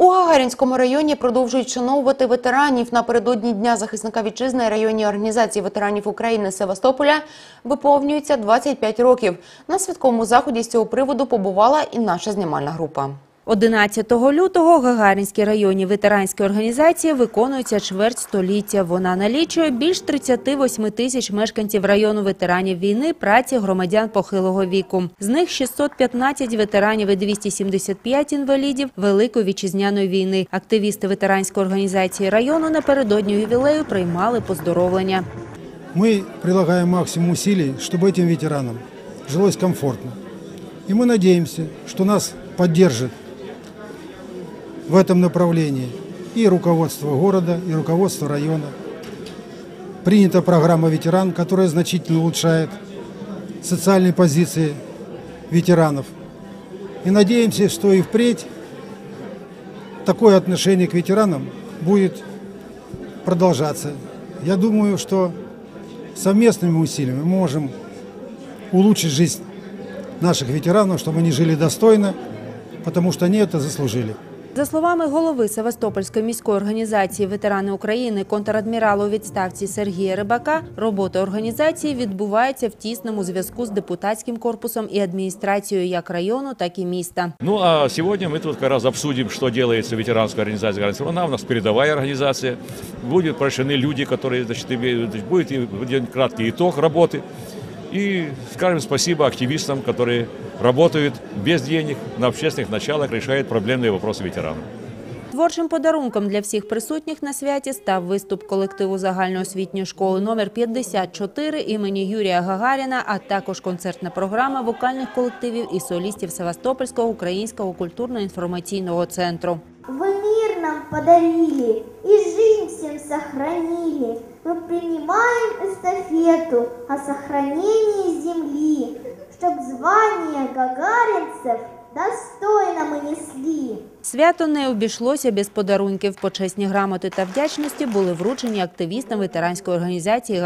У Гагарінському районі продовжують шановувати ветеранів. Напередодні Дня захисника вітчизни районній організації ветеранів України Севастополя виповнюється 25 років. На святковому заході з цього приводу побувала і наша знімальна група. 11 лютого в Гагарінській районній ветеранській організації виконується чверть століття. Вона налічує більш 38 тисяч мешканців району ветеранів війни, праці громадян похилого віку. З них 615 ветеранів і 275 інвалідів Великої вітчизняної війни. Активісти ветеранської організації району напередодні ювілею приймали поздоровлення. Мы прилагаем максимум усилий, чтобы этим ветеранам жилось комфортно. И мы надеемся, что нас поддержит в этом направлении и руководство города, и руководство района. Принята программа «Ветеран», которая значительно улучшает социальные позиции ветеранов. И надеемся, что и впредь такое отношение к ветеранам будет продолжаться. Я думаю, что совместными усилиями мы можем улучшить жизнь наших ветеранов, чтобы они жили достойно, потому что они это заслужили. За словами голови Севастопольської міської організації Ветерани України контрадмірала у відставці Сергія Рибака, робота організації відбувається в тісному зв'язку з депутатським корпусом і адміністрацією як району, так і міста. Ну а сегодня мы тут как раз обсудим, что делается ветеранская организация «Гарантия». Она у нас передовая организация. Будут прошены люди, которые, значит, имеют- будет и один краткий итог работы. И скажем спасибо активистам, которые работают без денег, на общественных началах, решают проблемные вопросы ветеранов. Творчим подарунком для всіх присутніх на святі став виступ колективу загальноосвітньої школи номер 54 імені Юрія Гагаріна, а також концертна програма вокальних колективів і солістів Севастопольського українського культурно-інформаційного центру. Вы мир нам подарили и жизнь всем сохранили. Мы принимаем эстафету о сохранении земли, чтоб звание гагаринцев достойно мы несли. Свято не обійшлося без подарунків. Почесні грамоти та вдячності були вручені активістам ветеранської організації